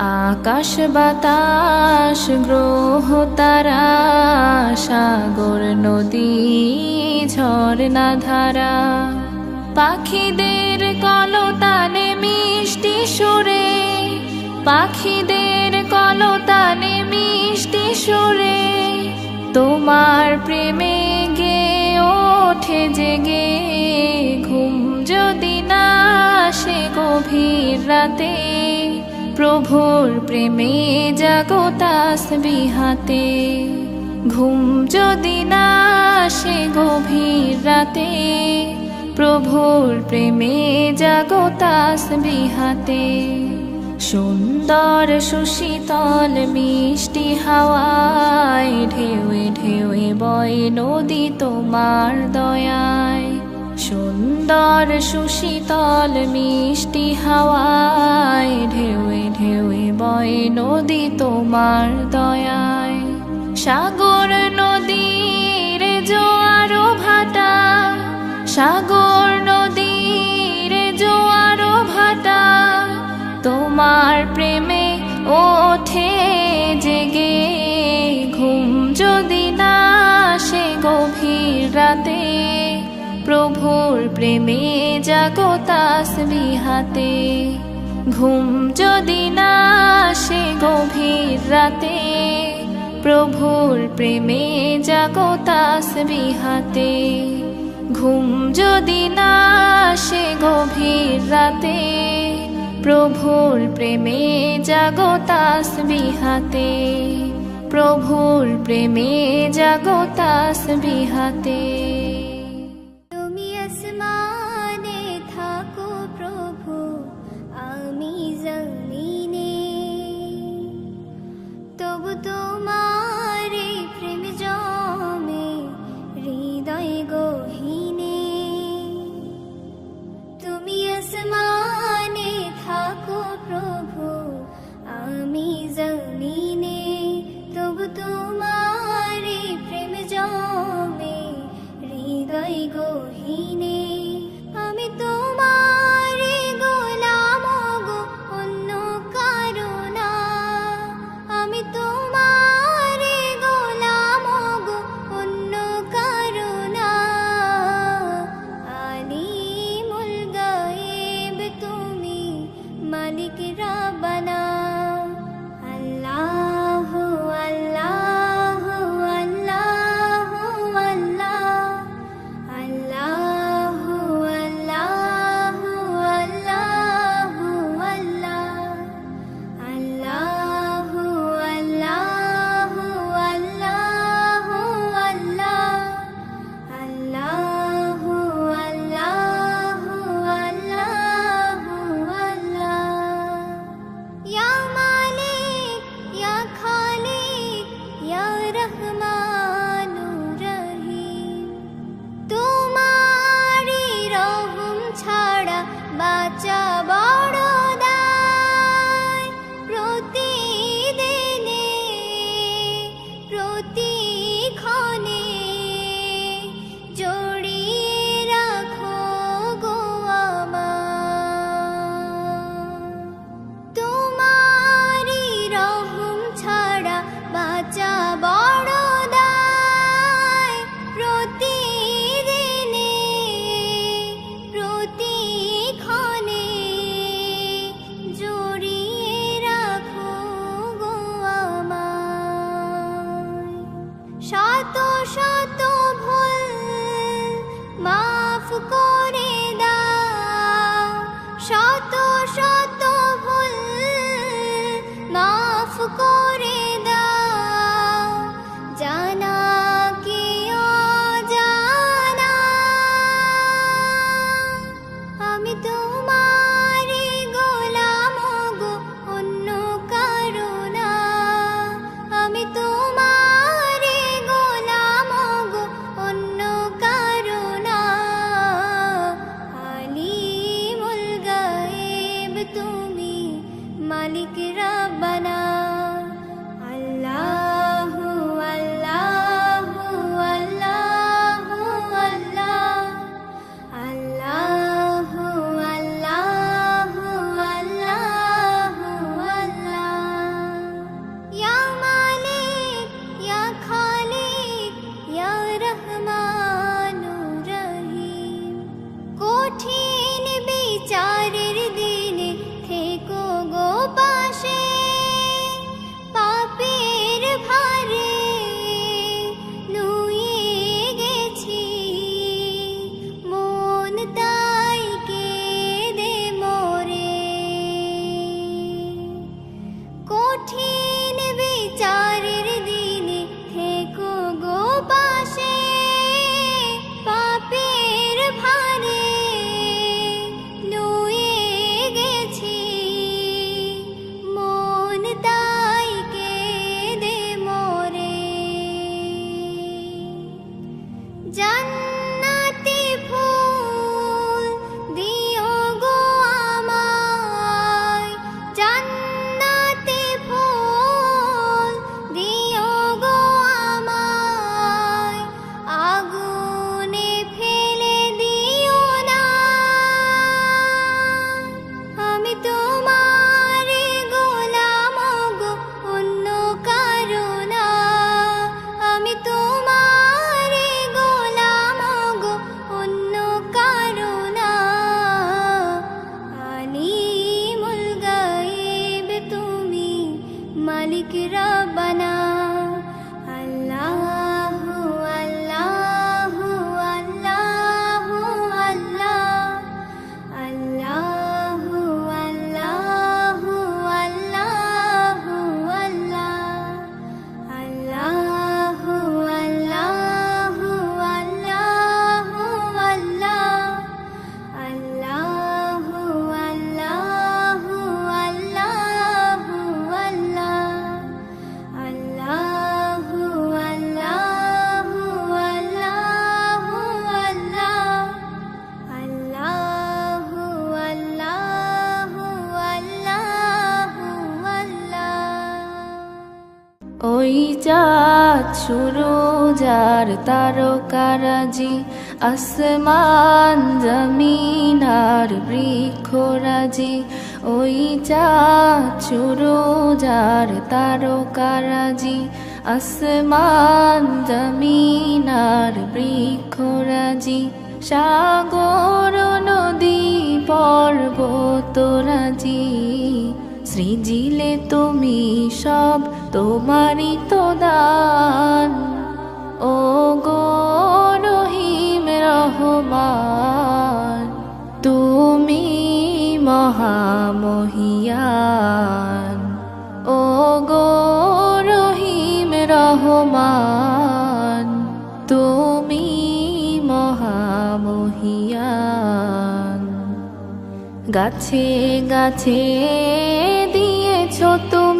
আকাশ বাতাস, গ্রহ, তারা, সাগর, নদী, ঝর্ণা, ধারা। পাখিদের কলতানে মিষ্টি সুরে, পাখিদের কলতানে মিষ্টি সুরে, তোমার প্রেমে গে ওঠে জেগে। ঘুম যদি না আসে গভীর রাতে প্রভুর প্রেমে জাগতাস বিহাতে। ঘুম যদি না আসে গভীর রাতে, প্রভুর প্রেমে জাগতাস বিহাতে। সুন্দর সুশীতল মিষ্টি হাওয়ায়, ঢেউয়ে ঢেউয়ে বয় নদী তোমার দয়ায়। সুন্দর সুশীতল মিষ্টি হাওয়ায়, ঢেউয়ে ঢেউয়ে বয় নদী তোমার দয়ায়। সাগর নদীর জোয়ারো ভাটা, সাগর নদীর জোয়ারো ভাটা, তোমার প্রেমে ওঠে জেগে। ঘুম যদি না সে গভীর রাতে প্রভুর প্রেমে জাগতাস বিহাতে। ঘুম যদি না আসে গভীর রাতে, প্রভুর প্রেমে জাগতাস বিহাতে। ঘুম যদি না আসে গভীর রাতে, প্রভুর প্রেমে জাগতাস বিহাতে। প্রভুর প্রেমে জাগতাস বিহাতে। সুরোজার তারকারাজি, আসমান জমিনার বৃক্ষরাজি। ওই চাঁদ সুরোজার তারকারাজি, আসমান জমিনার বৃক্ষরাজি। সাগর নদী পর্বতরাজি, সৃজিলে তুমি সব তোমারই তো দান। ও গো রহিম রহমান, তুমি মহামহিয়ান। ও গো রহিম রহমান, তুমি মহামহিয়ান। গাছে গাছে দিয়েছ তুমি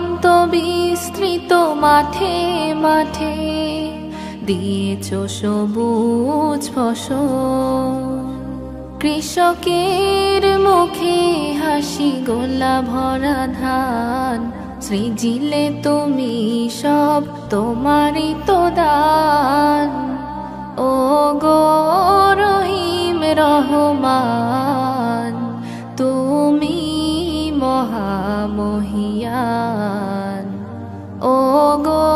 দিগন্ত বিস্তৃত মাঠে মাঠে। দিয়েছ সবুজ ফসল। কৃষকের মুখে হাসি, গোলা ভরা ধান। সৃজিলে তুমি সব, তোমারই তো দান। ও গো রহিম রহমান, তুমি মহামহিয়ান ও গো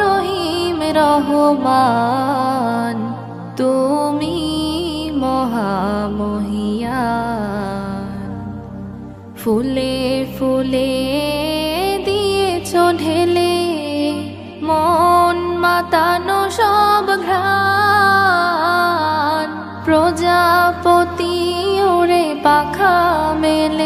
রহিম রহমান, তুমি মহামহিয়ান। ফুলে ফুলে দিয়েছ ঢেলে, মন মাতানো সব ঘ্রাণ। প্রজাপতি ওরে পাখা মেলে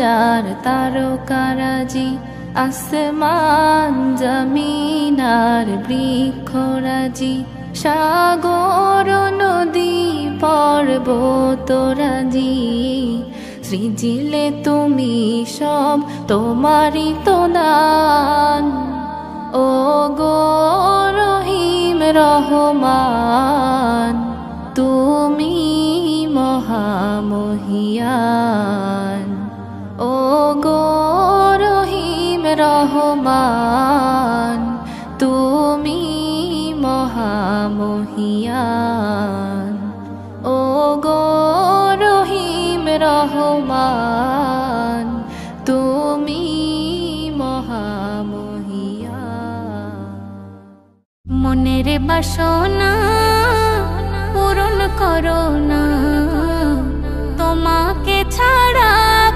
যার তারকারাজি আসমান জমিনার বৃক্ষরাজি। সাগর নদী পর্বতরাজি সৃজিলে তুমি সব, তোমারই তো দান। ও গো রহিম রহমান, তুমি মহামহিয়ান। ও গো রহিম রহমান, তুমি মহামহিয়ান। ও গো রহিম রহমান, তুমি মহামহিয়ান। মনের বাসনা পূরণ করো না। ছাড়া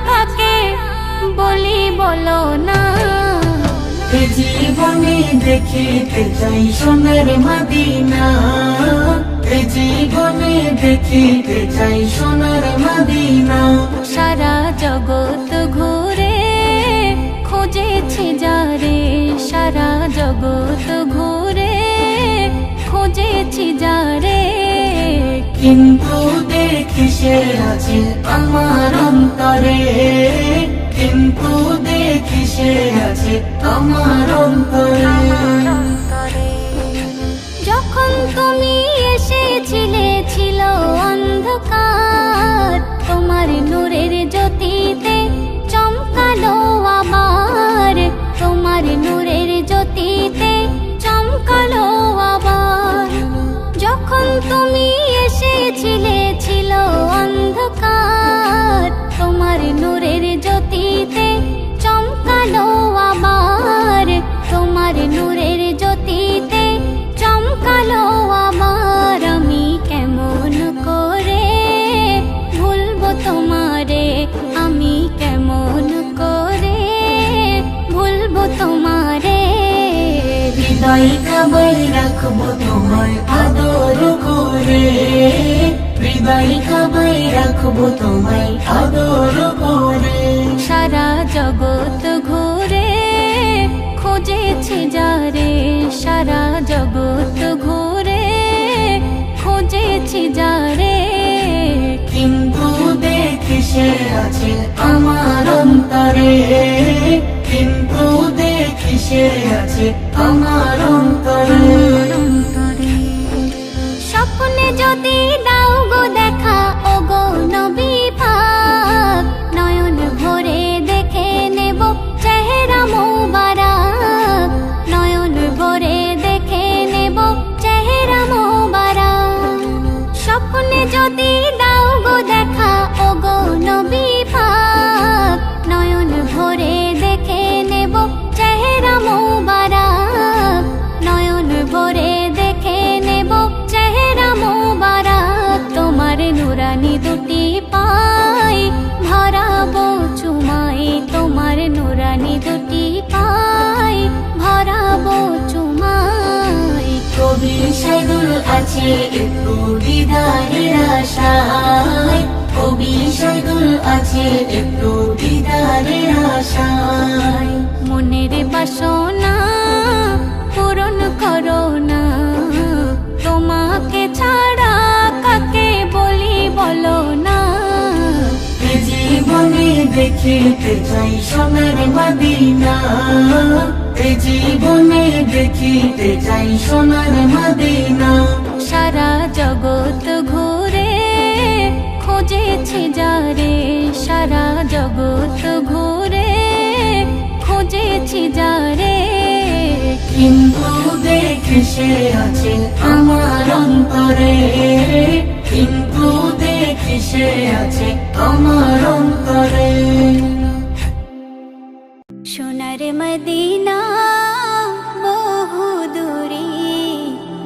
কাকে বলি বলো না। জীবনে দেখিতে চাই সোনার মদিনা? জীবনে দেখিতে চাই সোনার মদিনা? সারা জগৎ ঘুরে খুঁজেছি যারে সারা জগৎ ঘুরে খুঁজেছি যারে কিন্তু দেখি আছে আমার অন্তরে? কিন্তু দেখি সে আছে আমার অন্তরে। যখন তুমি এসেছিলে, ছিল অন্ধকার। তোমার নূরের জ্যোতিতে তোমার নূরের জ্যোতিতে চমকালো আবার তোমার নূরের জ্যোতিতে চমকালো আবার আমি কেমন করে ভুলবো তোমারে? আমি কেমন করে ভুলবো তোমারে? হৃদয় কাবাই রাখব তোমায় আদর করে। হৃদয় কাবাই রাখব তোমায় আদর করে। সারা জগৎ ঘুরে খুঁজেছি যারে সারা জগৎ ঘুরে খুঁজেছি যারে কিন্তু দেখি সে আছে আমার অন্তরে। একটু দিদারের আশায়। কবি সাইদুল আছে একটু দিদারের আশায়। মনের বাসনা পূরণ করো না। তোমাকে ছাড়া কাকে বলি বলো না। জীবনে দেখিতে চাই সোনার মদিনা। এ জীবনে সোনার মদিনা। সারা জগত ঘুরে খুঁজেছি যারে সারা জগত ঘুরে খুঁজেছি যারে কিন্তু দেখে সে আছে আমার অন্তরে। কিন্তু দেখে সে আছে আমার অন্তরে। সোনার মদিনা